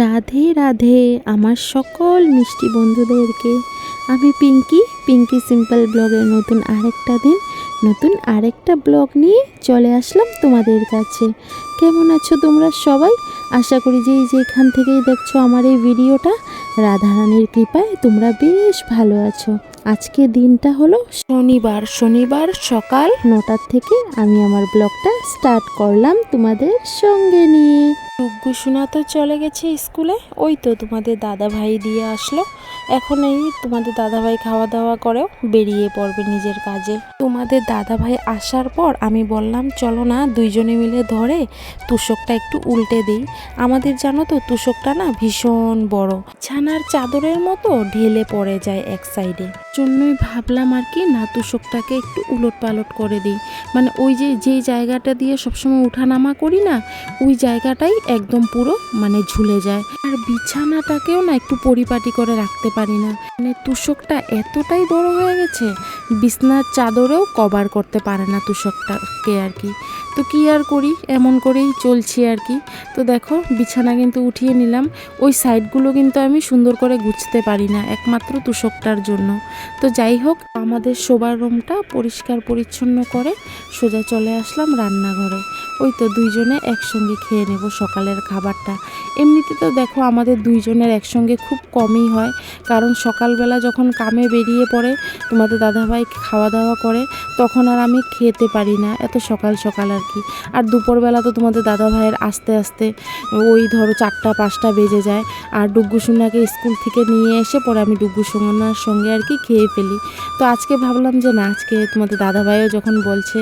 রাধে রাধে, আমার সকল মিষ্টি বন্ধুদেরকে। আমি পিঙ্কি পিঙ্কি সিম্পল ব্লগের নতুন আরেকটা দিন, নতুন আরেকটা ব্লগ নিয়ে চলে আসলাম তোমাদের কাছে। কেমন আছো তোমরা সবাই? আশা করি যে এই যে থেকেই দেখছ আমার এই ভিডিওটা, রাধারানীর কৃপায় তোমরা বেশ ভালো আছো। আজকে দিনটা হলো শনিবার। শনিবার সকাল নটার থেকে আমি আমার ব্লগটা স্টার্ট করলাম তোমাদের সঙ্গে নিয়ে। টুগ্গু সোনা তো চলে গেছে স্কুলে। ওই তো তোমাদের দাদা ভাই দিয়ে আসলো। এখন এই তোমাদের দাদা ভাই খাওয়া দাওয়া করেও বেরিয়ে পড়বে নিজের কাজে। তোমাদের দাদা ভাই আসার পর আমি বললাম, চলো না, দুইজনে মিলে ধরে তুষকটা একটু উল্টে দিই। আমাদের জানো তো, তুষকটা না ভীষণ বড়। ছানার চাদরের মতো ঢেলে পড়ে যায় এক সাইডে। জন্যই ভাবলাম আর কি, না তুষকটাকে একটু উলট পালট করে দিই। মানে ওই যে যেই জায়গাটা দিয়ে সবসময় উঠানামা করি না, ওই জায়গাটাই একদম পুরো মানে ঝুলে যায়। আর বিছানাটাকেও না একটু পরিপাটি করে রাখতে পারি না। মানে তুষকটা এতটাই বড় হয়ে গেছে, বিছনার চাদরেও কভার করতে পারে না তুষকটাকে আর কি। তো কি আর করি? এমন করেই চলছি আর কি। তো দেখো, বিছানা কিন্তু উঠিয়ে নিলাম। ওই সাইডগুলো কিন্তু আমি সুন্দর করে গুছতে পারি না, একমাত্র তুষকটার জন্য। তো যাই হোক, আমাদের শোবার রুমটা পরিষ্কার পরিচ্ছন্ন করে সোজা চলে আসলাম রান্নাঘরে। ওই তো দুইজনে একসঙ্গে খেয়ে নেব সকালের খাবারটা। এমনিতে তো দেখো আমাদের দুইজনের একসঙ্গে খুব কমই হয়, কারণ সকালবেলা যখন কামে বেরিয়ে পড়ে, তোমাদের দাদাভাই খাওয়া দাওয়া করে, তখন আর আমি খেতে পারি না, এত সকাল সকাল আর কি। আর দুপুরবেলা তো তোমাদের দাদাভাইয়ের আস্তে আস্তে ওই ধরো চারটা, পাঁচটা বেজে যায়, আর ডুগ্গু স্কুল থেকে নিয়ে এসে পরে আমি ডুগ্গু সঙ্গে আর কি খেয়ে ফেলি। তো আজকে ভাবলাম যে না, আজকে তোমাদের দাদাভাইও যখন বলছে,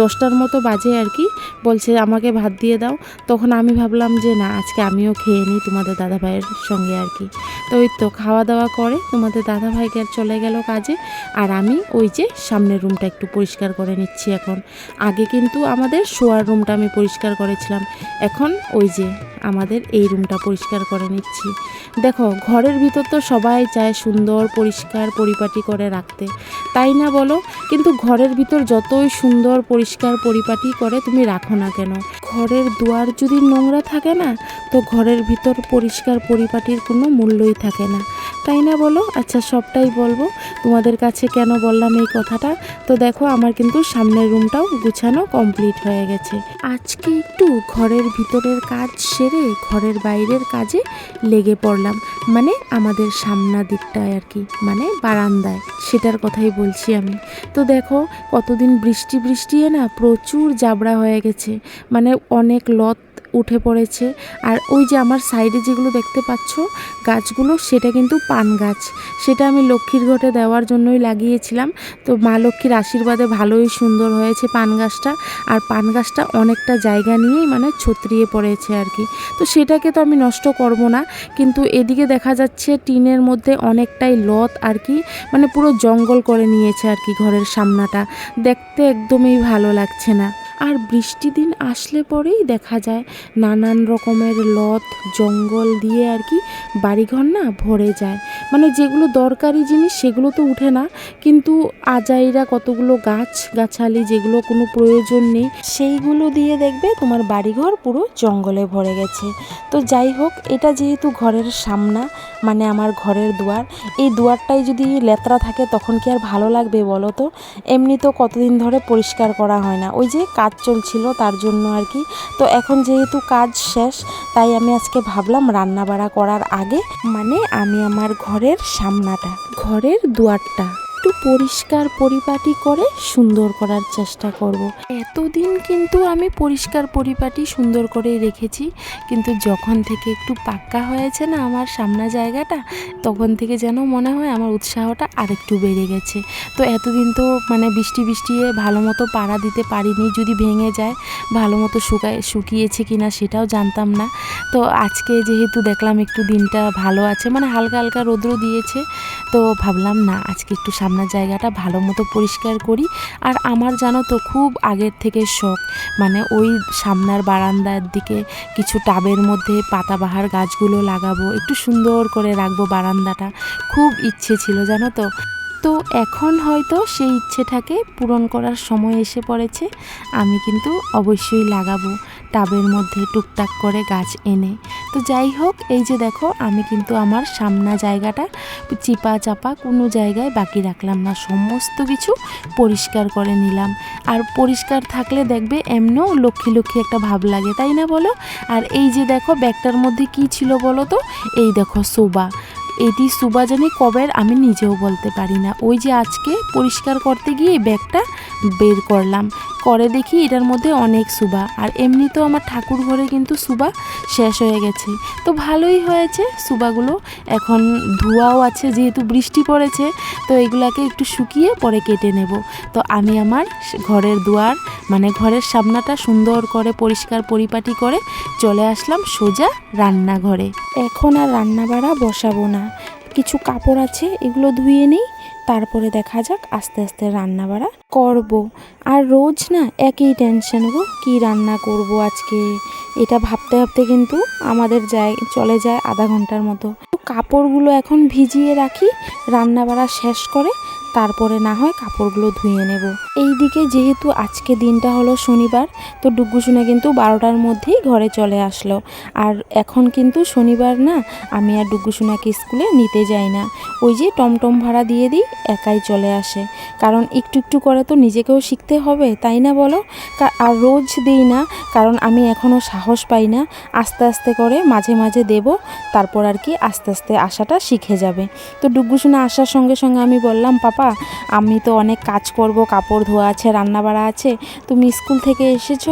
দশটার মতো বাজে আর কি, বলছে আমাকে ভাত দিয়ে দাও, তখন আমি ভাবলাম যে, না, আজকে আমিও খেয়ে নিই তোমাদের দাদাভাইয়ের সঙ্গে আর কি। তো ওই তো খাওয়া দাওয়া করে তোমাদের দাদাভাই গে- চলে গেল কাজে। আর আমি ওই যে সামনের রুমটা একটু পরিষ্কার করে নিচ্ছি এখন। আগে কিন্তু আমাদের শোয়ার রুমটা আমি পরিষ্কার করেছিলাম। এখন ওই যে আমাদের এই রুমটা পরিষ্কার করে নিচ্ছি। দেখো, ঘরের ভিতর তো সবাই চায় সুন্দর, পরিষ্কার, পরিপাটি করে রাখতে। তাই না বলো? কিন্তু ঘরের ভিতর যতই সুন্দর, পরিষ্কার, পরিপাটি করে তুমি রাখো না কেন? ঘরের দুয়ার যদি নোংরা থাকে না, তো ঘরের ভিতর পরিষ্কার পরিপাটির কোনো মূল্যই থাকে না। তাই না বলো? আচ্ছা সবটাই বলব। তোমাদের কাছে কেন বললাম এই কথাটা? তো দেখো, আমার কিন্তু সামনের রুমটাও গুছানো কমপ্লিট হয়ে গেছে। আজকে একটু ঘরের ভিতরের কাজ সেরে ঘরের বাইরের কাজে লেগে পড়লাম। মানে আমাদের সামনা দিকটায় আর কি মানে বারান্দায়। সেটার কথাই বলছি আমি। তো দেখো, কতদিন বৃষ্টি বৃষ্টিয়ে না প্রচুর জাবড়া হয়ে গেছে। মানে অনেক লত উঠে পড়েছে। আর ওই যে আমার সাইডে যেগুলো দেখতে পাচ্ছ গাছগুলো, সেটা কিন্তু পান গাছ। সেটা আমি লক্ষ্মীর ঘটে দেওয়ার জন্যই লাগিয়েছিলাম। তো মা লক্ষ্মীর আশীর্বাদে ভালোই সুন্দর হয়েছে পান গাছটা। আর পান গাছটা অনেকটা জায়গা নিয়েই মানে ছত্রিয়ে পড়েছে আর কি। তো সেটাকে তো আমি নষ্ট করব না। কিন্তু এদিকে দেখা যাচ্ছে টিনের মধ্যে অনেকটাই লত আর কি মানে পুরো জঙ্গল করে নিয়েছে আর কি ঘরের সামনাটা। দেখতে একদমই ভালো লাগছে না। আর বৃষ্টি দিন আসলে পরেই দেখা যায় নানান রকমের লত জঙ্গল দিয়ে আর কি বাড়িঘর না ভরে যায়। মানে যেগুলো দরকারি জিনিস সেগুলো তো উঠে না। কিন্তু আজাইরা কতগুলো গাছ, গাছালি যেগুলো কোনো প্রয়োজন নেই, সেইগুলো দিয়ে দেখবে তোমার বাড়িঘর পুরো জঙ্গলে ভরে গেছে। তো যাই হোক, এটা যেহেতু ঘরের সামনা মানে আমার ঘরের দুয়ার, এই দুয়ারটাই যদি লেতরা থাকে তখন কি আর ভালো লাগবে বলো তো? এমনি তো কতদিন ধরে পরিষ্কার করা হয় না। ওই যে কাজ চলছিল তার জন্য আর কি। তো এখন যেহেতু কাজ শেষ, তাই আমি আজকে ভাবলাম রান্না বাড়া করার আগে মানে আমি আমার ঘরের সামনাটা, ঘরের দুয়ারটা একটু পরিষ্কার পরিপাটি করে সুন্দর করার চেষ্টা করব। এতদিন কিন্তু আমি পরিষ্কার পরিপাটি সুন্দর করে রেখেছি। কিন্তু যখন থেকে একটু পাক্কা হয়েছে না আমার সামনা জায়গাটা, তখন থেকে যেন মনে হয় আমার উৎসাহটা আরেকটু বেড়ে গেছে। তো এতদিন তো মানে বৃষ্টি বৃষ্টিয়ে ভালো মতো পাড়া দিতে পারিনি, যদি ভেঙে যায়, ভালো মতো শুকায়, শুকিয়েছে কি না সেটাও জানতাম না। তো আজকে যেহেতু দেখলাম একটু দিনটা ভালো আছে মানে হালকা হালকা রৌদ্র দিয়েছে, তো ভাবলাম না, আজকে একটু সামনের জায়গাটা ভালো মতো পরিষ্কার করি। আর আমার জানো তো খুব আগের থেকে শখ। মানে ওই সামনার বারান্দার দিকে কিছু টাবের মধ্যে পাতাবাহার গাছগুলো লাগাবো, একটু সুন্দর করে রাখব বারান্দাটা। খুব ইচ্ছে ছিল, জানো তো। তো এখন হয়তো সেই ইচ্ছেটাকে পূরণ করার সময় এসে পড়েছে। আমি কিন্তু অবশ্যই লাগাবো। টাবের মধ্যে টুকটাক করে গাছ এনে। তো যাই হোক, এই যে দেখো, আমি কিন্তু আমার সামনা জায়গাটা চিপা চাপা কোনো জায়গায় বাকি রাখলাম না। সমস্ত কিছু পরিষ্কার করে নিলাম। আর পরিষ্কার থাকলে দেখবে এমনও লক্ষ্মী লক্ষ্মী একটা ভাব লাগে, তাই না বলো? আর এই যে দেখো, ব্যাগটার মধ্যে কি ছিল বলো তো? এই দেখো সোবা এটি সুবা জানি কবের আমি নিজেও বলতে পারি না। ওই যে আজকে পরিষ্কার করতে গিয়ে ব্যাগটা বের করলাম। করে দেখি এটার মধ্যে অনেক সুবা। আর এমনিতেও আমার ঠাকুর ঘরে কিন্তু সুবা শেষ হয়ে গেছে। তো ভালোই হয়েছে সুবাগুলো। এখন ধোয়াও আছে, যেহেতু বৃষ্টি পড়েছে, তো এগুলাকে একটু শুকিয়ে পরে কেটে নেব। তো আমি আমার ঘরের দুয়ার মানে ঘরের সামনাটা সুন্দর করে পরিষ্কার পরিপাটি করে চলে আসলাম সোজা রান্নাঘরে। এখন আর রান্না বাড়া বসাবো না। কিছু কাপড় আছে, এগুলো ধুয়ে নিই। তারপরে দেখা যাক আস্তে আস্তে রান্না বাড়া করব। আর রোজ না একই টেনশন গো, কী রান্না করব আজকে? এটা ভাবতে ভাবতে কিন্তু আমাদের যায়, চলে যায় আধা ঘণ্টার মতো। কাপড়গুলো এখন ভিজিয়ে রাখি রান্না বাড়া শেষ করে তারপরে না হয় কাপড়গুলো ধুয়ে নেব। এইদিকে যেহেতু আজকে দিনটা হলো শনিবার, তো ডুগ্গুসুনে কিন্তু বারোটার মধ্যেই ঘরে চলে আসলো। আর এখন কিন্তু শনিবার না, আমি আর ডুগ্গুসুনাকে স্কুলে নিতে যাই না। ওই যে টমটম ভাড়া দিয়ে দিই, একাই চলে আসে। কারণ একটু একটু করে তো নিজেকেও শিখতে হবে, তাই না বলো? আর রোজ দিই না, কারণ আমি এখনও সাহস পাই না। আস্তে আস্তে করে মাঝে মাঝে দেব, তারপর আর কি আস্তে আস্তে আসাটা শিখে যাবে। তো ডুগ্গুসুনা আসার সঙ্গে সঙ্গে আমি বললাম, পাপা আমি তো অনেক কাজ করব, কাপড় ধোয়া আছে রান্না বাড়া আছে। তুমি স্কুল থেকে এসেছ,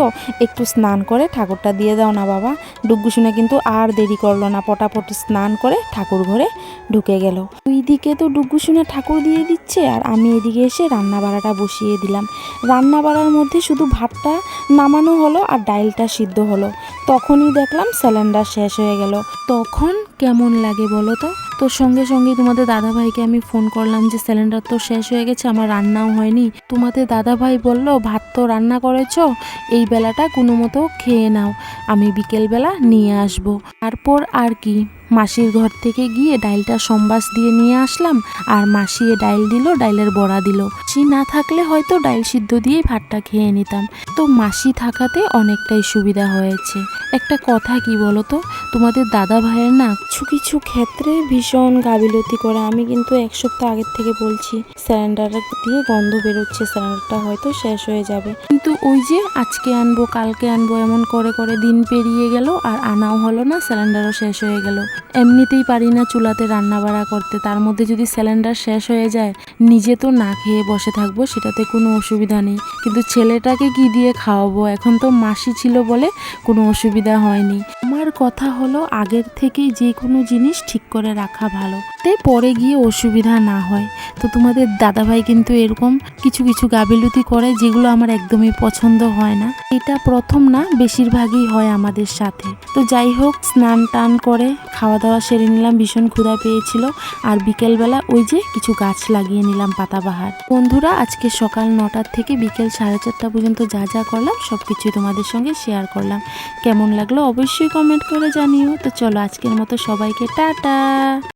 একটু স্নান করে ঠাকুরটা দিয়ে দাও না বাবা। ডুগ্গুসুনা কিন্তু আর দেরি করল না, পটাপটি স্নান করে ঠাকুর ঘরে ঢুকে গেল। দুই দিকে তো ডুগ্গুসুনা ঠাকুর দিয়ে দিচ্ছে, আর আমি এদিকে এসে রান্না বাড়াটা বসিয়ে দিলাম। রান্না বাড়ার মধ্যে শুধু ভাতটা নামানো হলো আর ডাইলটা সিদ্ধ হলো। তখনই দেখলাম সিলিন্ডার শেষ হয়ে গেল। তখন কেমন লাগে বলো তো? তো সঙ্গে সঙ্গে তোমাদের দাদা ভাইকে আমি ফোন করলাম যে সিলিন্ডার তো শেষ হয়ে গেছে, আমার রান্নাও হয়নি। তোমাদের দাদা ভাই বলল, ভাত তো রান্না করেছ, এই বেলাটা কোনো মতো খেয়ে নাও, আমি বিকেলবেলা নিয়ে আসব। তারপর আর কি। মাসির ঘর থেকে গিয়ে ডাইলটা সম্বাস দিয়ে নিয়ে আসলাম, আর মাসি ডাইল দিল, ডাইলের বড়া দিল। মাসি না থাকলে হয়তো ডাইল সিদ্ধ দিয়েই ভাতটা খেয়ে নিতাম। তো মাসি থাকাতে অনেকটাই সুবিধা হয়েছে। একটা কথা কি বলো তো তোমাদের দাদা ভাইয়ের না কিছু কিছু ক্ষেত্রে ভীষণ গাবিলতি করে। আমি কিন্তু এক সপ্তাহ আগের থেকে বলছি সিলিন্ডার দিয়ে গন্ধ বেরোচ্ছে সিলিন্ডারটা হয়তো শেষ হয়ে যাবে। কিন্তু ওই যে আজকে আনব, কালকে আনব, এমন করে করে দিন পেরিয়ে গেল, আর আনাও হলো না সিলিন্ডারও শেষ হয়ে গেল। এমনিতেই পারি না চুলাতে রান্না বাড়া করতে। তার মধ্যে যদি সিলিন্ডার শেষ হয়ে যায়, নিজে তো না খেয়ে বসে থাকব, সেটাতে কোনো অসুবিধা নেই। কিন্তু ছেলেটাকে কি দিয়ে খাওয়াবো? এখন তো মাসি ছিল বলে কোনো অসুবিধা হয়নি। আমার কথা হলো আগের থেকেই যে কোনো জিনিস ঠিক করে রাখা ভালো। তে পরে গিয়ে অসুবিধা না হয়। তো তোমাদের দাদাভাই কিন্তু এরকম কিছু কিছু গাবিলুতি করে যেগুলো আমার একদমই পছন্দ হয় না। এটা প্রথম না, বেশিরভাগই হয় আমাদের সাথে। তো যাই হোক, স্নান টান করে খাওয়া দাওয়া সেরে নিলাম, ভীষণ ক্ষুধা পেয়েছিল। আর বিকেলবেলা ওই যে কিছু গাছ লাগিয়ে নিলাম পাতাবাহার। বন্ধুরা, আজকে সকাল নটার থেকে বিকেল সাড়ে চারটা পর্যন্ত যা যা করলাম সব কিছুই তোমাদের সঙ্গে শেয়ার করলাম। কেমন লাগল অবশ্যই কমেন্ট করে জানিও। তো চলো আজকের মতো সবাইকে টাটা।